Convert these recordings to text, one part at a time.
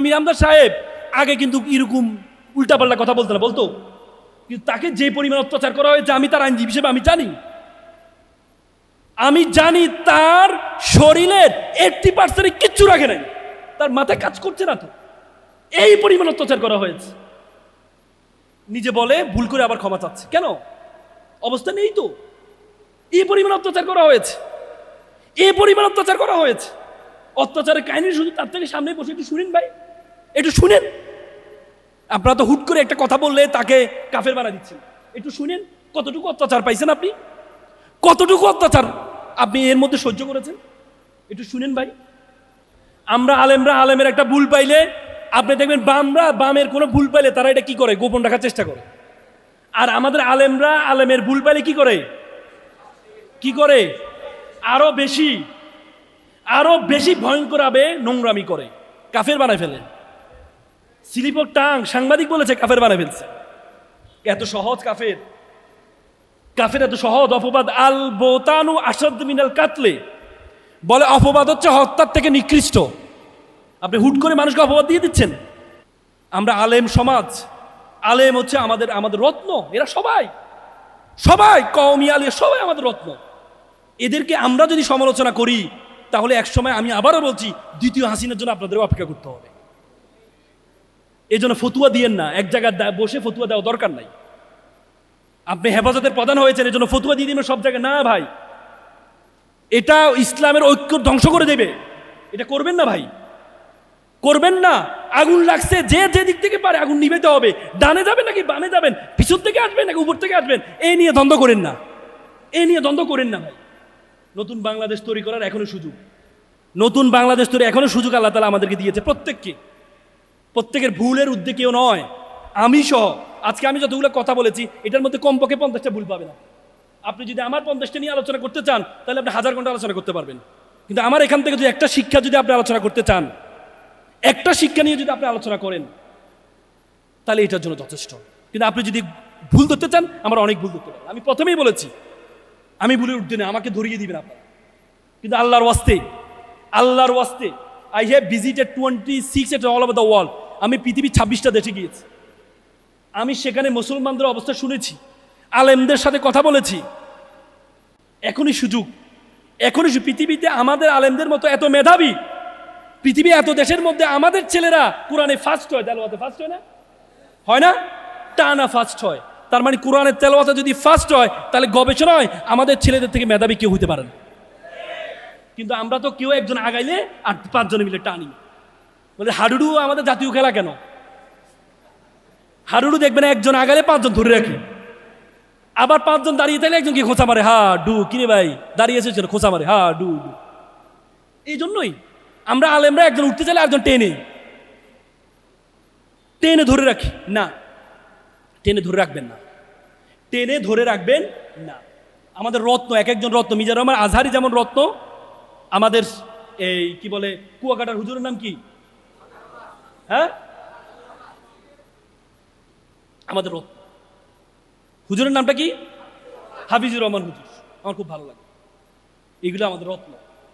আমির আমদার সাহেব, আগে কিন্তু এরকম উল্টাপাল্টা কথা বলতো না, বলতো? কিন্তু তাকে যে পরিমাণ অত্যাচার করা হয়েছে, আমি তার আইনজীবী হিসেবে আমি জানি। আমি জানি তার শরীরের এইটটি পার্সেন্ট কিচ্ছু রাখে নাই। তার মাথায় কাজ করছে না তো। এই পরিমাণ অত্যাচার করা হয়েছে। নিজে বলে ভুল করে আবার ক্ষমা চাচ্ছে। কেন? অবস্থা নেই তো। এই পরিমাণ অত্যাচার করা হয়েছে। এই পরিমাণ অত্যাচার করা হয়েছে। অত্যাচারের কাহিনী শুধু তার থেকে সামনে বসে একটু শুনেন ভাই। একটু শুনেন। আপনারা তো হুট করে একটা কথা বললে তাকে কাফের বানা দিচ্ছেন। একটু শুনেন, কতটুকু অত্যাচার পাইছেন আপনি? কতটুকু অত্যাচার আপনি এর মধ্যে সহ্য করেছেন? একটু শুনেন ভাই। আমরা আলেমরা, আলেমের একটা ভুল পাইলে, আপনি দেখবেন বামরা, বামের কোনো ভুল পাইলে তারা এটা কি করে? গোপন রাখার চেষ্টা করে। আর আমাদের আলেমরা, আলেমের ভুল পাইলে কি করে? কি করে? আরও বেশি আরও বেশি ভয়ঙ্কর হবে নোংরামি করে। কাফের বানায় ফেলে। স্লিপর টাং সাংবাদিক বলেছে, কাফের বানায় ফেলছে। এত সহজ কাফের। কাফের এত সহজ অপবাদ। আল বোতানু আসাদ মিনাল কাতলে। বলে অপবাদ হচ্ছে হত্যার থেকে নিকৃষ্ট। আপনি হুট করে মানুষকে অপবাদ দিয়ে দিচ্ছেন। আমরা আলেম সমাজ। আলেম হচ্ছে আমাদের আমাদের রত্ন। এরা সবাই। সবাই, কওমি আলিয়া সবাই আমাদের রত্ন। এদেরকে আমরা যদি সমালোচনা করি, তাহলে একসময় আমি আবারও বলছি, দ্বিতীয় হাসিনার জন্য আপনাদের অপেক্ষা করতে হবে। এই জন্য ফতুয়া দিয়েন না। এক জায়গায় বসে ফতুয়া দেওয়া দরকার নাই। আপনি হেফাজতের প্রধান হয়েছেন এই জন্য ফতুয়া দিয়ে দিবেন সব জায়গায়। না ভাই, এটা ইসলামের ঐক্য ধ্বংস করে দেবে। এটা করবেন না ভাই। করবেন না। আগুন লাগছে, যে যে দিক থেকে পারে আগুন নিবেতে হবে। ডানে যাবেন নাকি বামে যাবেন? পিছন থেকে আসবেন নাকি উপর থেকে আসবেন? এই নিয়ে দ্বন্দ্ব করেন না। এই নিয়ে দ্বন্দ্ব করেন না ভাই। নতুন বাংলাদেশ তৈরি করার এখনও সুযোগ। নতুন বাংলাদেশ তৈরি এখনও সুযোগ আল্লাহ তালা আমাদেরকে দিয়েছে প্রত্যেককে। প্রত্যেকের ভুলের উদ্যোগ কেউ নয়। আমি সহ, আজকে আমি যতগুলো কথা বলেছি, এটার মধ্যে কমপক্ষে পঞ্চাশটা ভুল পাবে না আপনি যদি আমার পঞ্চাশটা নিয়ে আলোচনা করতে চান, তাহলে আপনি হাজার ঘণ্টা আলোচনা করতে পারবেন। কিন্তু আমার এখান থেকে যদি একটা শিক্ষা যদি আপনি আলোচনা করতে চান, একটা শিক্ষা নিয়ে যদি আপনি আলোচনা করেন, তাহলে এটার জন্য যথেষ্ট। কিন্তু আপনি যদি ভুল ধরতে চান, আমার অনেক ভুল ধরতে পারি। আমি প্রথমেই বলেছি, আমি ভুলে উঠতে না আমাকে ধরিয়ে দিবেন আপনারা। কিন্তু আল্লাহর ওয়াস্তে আল্লাহর ওয়াস্তে I have visited twenty six at all over the world আমি পৃথিবীর ছাব্বিশটা দেশে গিয়েছি। আমি সেখানে মুসলমানদের অবস্থা শুনেছি, আলেমদের সাথে কথা বলেছি। এখনই সুযোগ। এখনই পৃথিবীতে আমাদের আলেমদের মতো এত মেধাবী, পৃথিবী এত দেশের মধ্যে আমাদের ছেলেরা কোরআনে ফার্স্ট হয় তেলোয়াতে ফার্স্ট হয় না? হয় না? টানা ফার্স্ট হয়। তার মানে কোরআনের তেলাওয়াতে যদি ফার্স্ট হয়, তাহলে গবেষণায় আমাদের ছেলেদের থেকে মেধাবী কেউ হতে পারে না। কিন্তু আমরা তো কেউ একজন আগাইলে আর পাঁচজনে মিলে টানি। বলে হাডুডু আমাদের জাতীয় খেলা কেন? হাডুডু দেখবেন একজন আগালে পাঁচজন ধরে রাখে। আবার পাঁচজন দাঁড়িয়ে থাকলে একজন কি খোঁচা মারে হা ডু কিরে ভাই, দাঁড়িয়ে এসেছিল খোঁচা মারে হা ডু। ডু এই জন্যই আমরা আলেমরা একজন উঠতে চাইলে একজন টেনে। টেনে ধরে রাখি, না। টেনে ধরে রাখবেন না। টেনে ধরে রাখবেন না। আমাদের রত্ন, এক একজন রত্ন মিজার রহমান আজহারি যেমন রত্ন আমাদের এই, কি বলে, কুয়াকাটার হুজুরের নাম কি? হ্যাঁ? আমাদের হুজুরের নামটা কি? হাফিজুর রহমান হুজুর। আমার খুব ভালো লাগে। এগুলো আমাদের রত্ন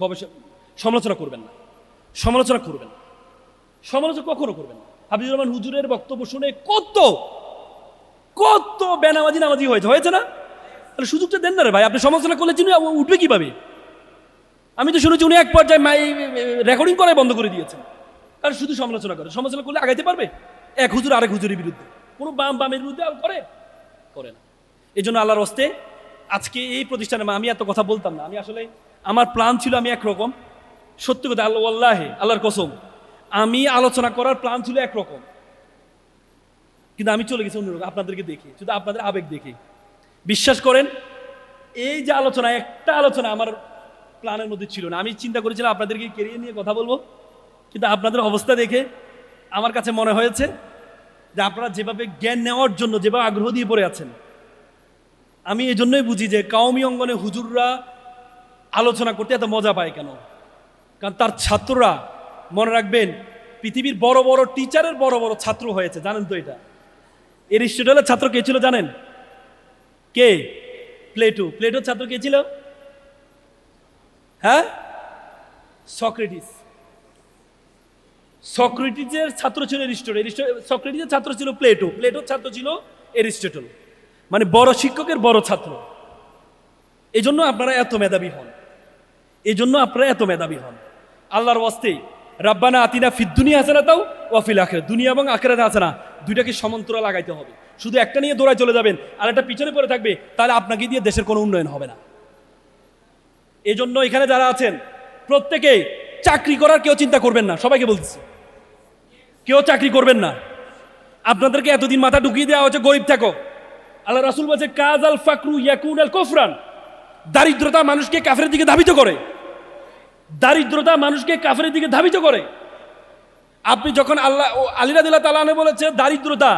গবেষণা সমালোচনা করবেন না। সমালোচনা করবেন না। সমালোচনা কখনো করবেন না। হাফিজুর রহমান হুজুরের বক্তব্য শুনে কত কত বেনামাজি নামাজি হয়েছে। হয়েছে না? তাহলে সুযোগটা দেন না রে ভাই। আপনি সমালোচনা করলে চিনি উঠবে কীভাবে? আমি তো শুনেছি উনি এক পর্যায়ে মাই রেকর্ডিং করাই বন্ধ করে দিয়েছেন। কারণ শুধু সমালোচনা করে। সমালোচনা করলে আগাইতে পারবে? এক হুজুর আরেক হুজুরের বিরুদ্ধে। কোনো বাম বামের বিরুদ্ধে করে? করে না। এই জন্য আল্লাহর হস্তে আজকে এই প্রতিষ্ঠানে আমি এত কথা বলতাম না। আমি আসলে, আমার প্ল্যান ছিল আমি একরকম। সত্যি কথা, আল্লাহ আল্লাহে আল্লাহর কসম, আমি আলোচনা করার প্ল্যান ছিল একরকম। কিন্তু আমি চলে গেছি অন্যরকম। আপনাদেরকে দেখে, শুধু আপনাদের আবেগ দেখে। বিশ্বাস করেন, এই যে আলোচনা, একটা আলোচনা আমার প্ল্যানের মধ্যে ছিল না। আমি চিন্তা করেছিলাম আপনাদেরকে কেরিয়ার নিয়ে কথা বলব, কিন্তু আপনাদের অবস্থা দেখে আমার কাছে মনে হয়েছে যে আপনারা যেভাবে জ্ঞান নেওয়ার জন্য, যেভাবে আগ্রহ দিয়ে পড়ে আছেন, আমি এই জন্যই বুঝি যে কাউমি অঙ্গনে হুজুররা আলোচনা করতে এত মজা পায় কেন? কারণ তার ছাত্ররা, মনে রাখবেন, পৃথিবীর বড় বড় টিচারের বড় বড় ছাত্র হয়েছে, জানেন তো এটা। এরিস্টটলের ছাত্র কে ছিল জানেন? কে? প্লেটো। প্লেটোর ছাত্র কে ছিল? হ্যাঁ? সক্রেটিস। সক্রেটিসের ছাত্র ছিল এরিস্টটল। সক্রেটিসের ছাত্র ছিল প্লেটো। প্লেটোর ছাত্র ছিল এরিস্টটল। মানে বড় শিক্ষকের বড় ছাত্র। এই জন্য আপনারা এত মেধাবী হন। এই জন্য আপনারা এত মেধাবী হন। আল্লাহর ওয়াস্তে, রাব্বানা আতিনা ফিদ দুনিয়া হাসানা তাও ওয়াফিল আখের দুনিয়া এবং আখেরাতে হাসানা দুইটাকে সমান্তরাল লাগাইতে হবে। শুধু একটা নিয়ে দৌড়ায় চলে যাবেন আর একটা পিছনে পড়ে থাকবে, তাহলে আপনাকে দিয়ে দেশের কোনো উন্নয়ন হবে না। এই জন্য এখানে যারা আছেন, প্রত্যেকে চাকরি করার কেউ চিন্তা করবেন না, সবাইকে বলতেছি কেউ চাকরি করবেন না। আপনাদেরকে এতদিন মাথা ঢুকিয়ে দেওয়া হচ্ছে গরিব থাকো। আল্লাহ রাসুল বলছে কাজ আল ফাকরু ইয়াকুন আল কোফরান। দারিদ্রতা মানুষকে কাফের দিকে ধাবিত করে। দারিদ্রতা মানুষকে কাফের দিকে ধাবিত করে। আপনি যখন আল্লাহ আলিরাদিল্লাহ তালানে বলেছে, দারিদ্রতা,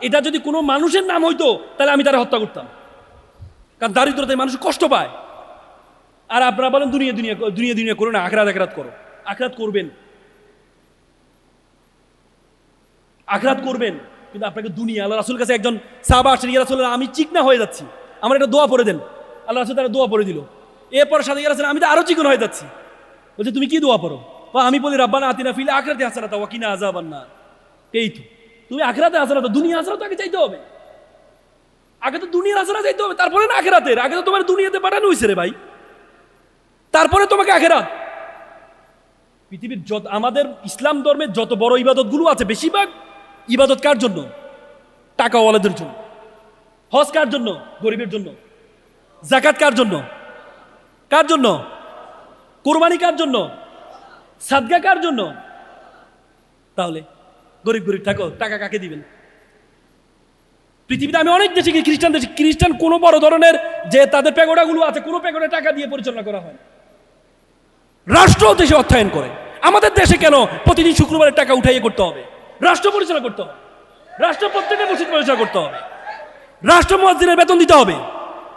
এটা যদি কোনো মানুষের নাম হইতো, তাহলে আমি তারা হত্যা করতাম। কারণ দারিদ্রতায় মানুষ কষ্ট পায়। আর আপনারা বলেন দুনিয়া দুনিয়া দুনিয়া দুনিয়া করো না, আখরাত আখরাত করো। আখরাত করবেন। আখরাত করবেন। কিন্তু আপনাকে দুনিয়া, আল্লাহ রাসুল কাছে একজন সাহাবা আসেন ইয়া রাসুল আমি চিকনা হয়ে যাচ্ছি। আমার একটা দোয়া পড়ে দেন। আল্লাহ রাসুল তারা দোয়া পড়ে দিল। এরপর সাথে ইয়া রাসুল, আমি তো আরও চিকন হয়ে যাচ্ছি। বলছে, তুমি কি দোয়া পড়ো? বা আমি বলি, রাব্বানা আতিনা ফিলে আখরাতে হাসানা তা ওয়াকিনা আজাবান না এই তো। তুমি আখরাতে হাসানা তো, দুনিয়া হাসানা তো, আগে চাইতে হবে। আগে তো দুনিয়ার হাসানা চাইতে হবে। তারপরে না আখেরাতের। আগে তো তোমার দুনিয়াতে পাঠানো হয়েছে রে ভাই। তারপরে তোমাকে আখেরাত। পৃথিবীর যত আমাদের ইসলাম ধর্মের যত বড় ইবাদতগুলো আছে, বেশিরভাগ ইবাদত কার জন্য? টাকাওয়ালাদের জন্য। হজ কার জন্য? গরিবের জন্য। জাকাত কার জন্য? কার জন্য? কোরবানি কার জন্য? সাদগা কার জন্য? তাহলে গরিব গরিব থাকো, টাকা কাকে দিবেন? পৃথিবীতে আমি অনেক দেশে খ্রিস্টান দেশে খ্রিস্টান কোনো বড় ধরনের যে তাদের প্যাগোডাগুলো আছে, কোনো প্যাগোডা টাকা দিয়ে পরিচালনা করা হয়। রাষ্ট্র দেশে অর্থায়ন করে। আমাদের দেশে কেন প্রতিদিন শুক্রবারের টাকা উঠাইয়ে করতে হবে? রাষ্ট্র পরিচালনা করতে হবে। রাষ্ট্র প্রত্যেকের মসজিদ পরিচালনা করতে হবে। রাষ্ট্র মসজিদের বেতন দিতে হবে।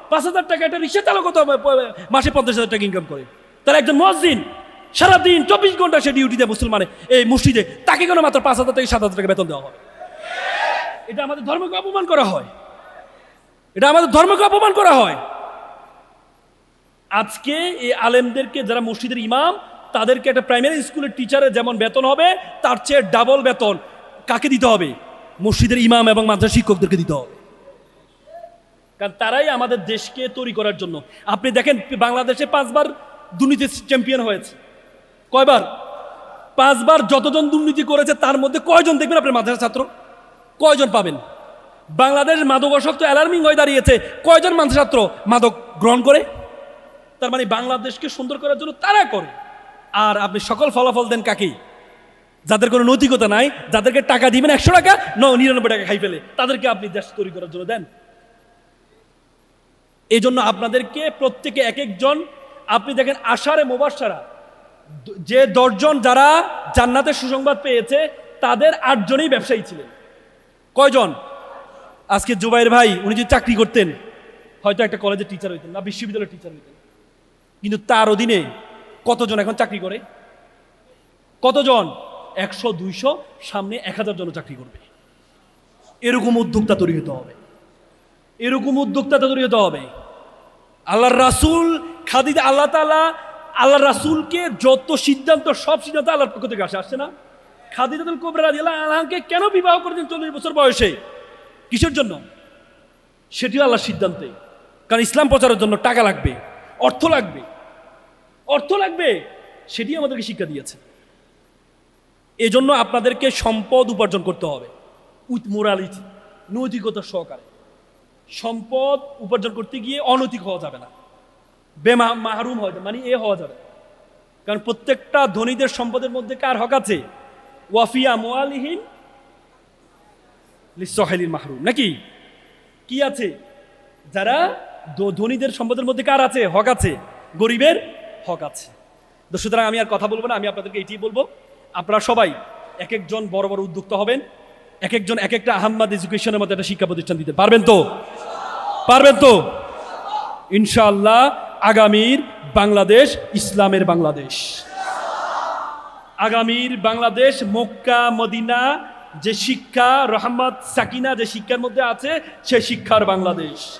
পাঁচ হাজার টাকা একটা রিক্সা চালক হবে মাসে পঞ্চাশ হাজার টাকা ইনকাম করে। তাহলে একজন মসজিদ সারাদিন চব্বিশ ঘণ্টা সে ডিউটিতে মুসলমানে, এই মসজিদে। তাকে কেন মাত্র পাঁচ হাজার থেকে সাত হাজার টাকা বেতন দেওয়া হবে এটা আমাদের ধর্মকে অপমান করা হয়। এটা আমাদের ধর্মকে অপমান করা হয়। আজকে এই আলেমদেরকে যারা মসজিদের ইমাম, তাদেরকে একটা প্রাইমারি স্কুলের টিচারের যেমন বেতন হবে, তার চেয়ে ডাবল বেতন কাকে দিতে হবে? মসজিদের ইমাম এবং মাদ্রাসা শিক্ষকদেরকে দিতে হবে। কারণ তারাই আমাদের দেশকে তৈরি করার জন্য। আপনি দেখেন, বাংলাদেশে পাঁচবার দুর্নীতি চ্যাম্পিয়ন হয়েছে। কয়বার? পাঁচবার যতজন দুর্নীতি করেছে, তার মধ্যে কয়জন দেখবেন আপনার মাদ্রাসা ছাত্র? কয়জন পাবেন? বাংলাদেশ মাদকাসক্ত অ্যালার্মিং হয়ে দাঁড়িয়েছে। কয়জন মানুষ ছাত্র মাদক গ্রহণ করে? তার মানে বাংলাদেশকে সুন্দর করার জন্য তারা করে। আর আপনি সকল ফলাফল দেন কাকেই যাদের কোনো নৈতিকতা নাই, যাদেরকে টাকা দিবেন একশো টাকা ন নিরানব্বই টাকা খাই ফেলে। তাদেরকে আপনি দেশ তৈরি করার জন্য দেন। এই জন্য আপনাদেরকে প্রত্যেকে এক একজন, আপনি দেখেন আষাঢ়ে মোবাসারা, যে দশজন যারা জান্নাতের সুসংবাদ পেয়েছে, তাদের আটজনই ব্যবসায়ী ছিলেন। কয়জন? আজকে জুবাইর ভাই, উনি যদি চাকরি করতেন, হয়তো একটা কলেজের টিচার হইতেন, না, বিশ্ববিদ্যালয়ের টিচার হইতেন। কিন্তু তার অধীনে কতজন এখন চাকরি করে? কতজন? একশো, দুইশো, সামনে এক হাজার জন চাকরি করবে। এরকম উদ্যোক্তা তৈরি হতে হবে। এরকম উদ্যোক্তা তৈরি হতে হবে। আল্লাহর রাসুল, খাদিজা, আল্লাহ তালা আল্লাহ রাসুলকে যত সিদ্ধান্ত, সব সিদ্ধান্ত আল্লাহর পক্ষ থেকে আসে, আসছে না? খাদিজাতুল কোবরা আনহাকে কেন বিবাহ করেছেন চল্লিশ বছর বয়সে? কিসের জন্য? সেটিও আল্লাহর সিদ্ধান্তে। কারণ ইসলাম প্রচারের জন্য টাকা লাগবে। অর্থ লাগবে। অর্থ লাগবে, সেটি আমাদেরকে শিক্ষা দিয়েছে। এজন্য আপনাদেরকে সম্পদ উপার্জন করতে হবে, উইথ মোরালিটি, নৈতিকতা সহকারে। সম্পদ উপার্জন করতে গিয়ে অনৈতিক হওয়া যাবে না। বেমা, মাহরুম হওয়া মানে এ হওয়া যাবে। কারণ প্রত্যেকটা ধনীদের সম্পদের মধ্যে কার হক আছে? ওয়াফিয়া মোয়ালিহীন লিসহেলির মাহরুম, নাকি? কি আছে? যারা ধনীদের সম্পদের মধ্যে কার আছে? হক আছে। গরিবের হক আছে। সুতরাং আমি আর কথা বলব না, আমি আপনাদেরকে এটি বলব, আপনারা সবাই এক একজন বড় বড় উদ্যোক্তা হবেন এক একজন এক একটা আহম্মদ এডুকেশনের মধ্যে একটা শিক্ষা প্রতিষ্ঠান দিতে। পারবেন তো? পারবেন তো? ইনশাআল্লাহ আগামীর বাংলাদেশ ইসলামের বাংলাদেশ। আগামীর বাংলাদেশ মক্কা, মদিনা, যে শিক্ষা, রহমত, সাকিনা যে শিক্ষার মধ্যে আছে, সে শিক্ষার বাংলাদেশ।